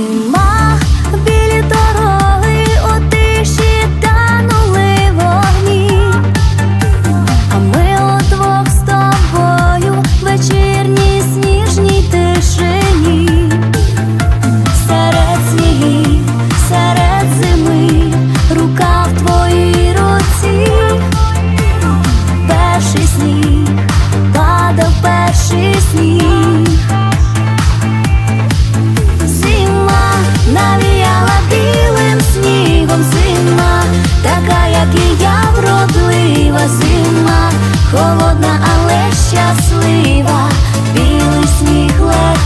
Нема білі дороги у танули вогні, а ми удвох з тобою в сніжній тишині, серед снігів, серед зими, рука твоїй руці, перший сніг падав перший сніг. але щаслива, білий сніг лежить.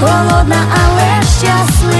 холодна, але щаслива.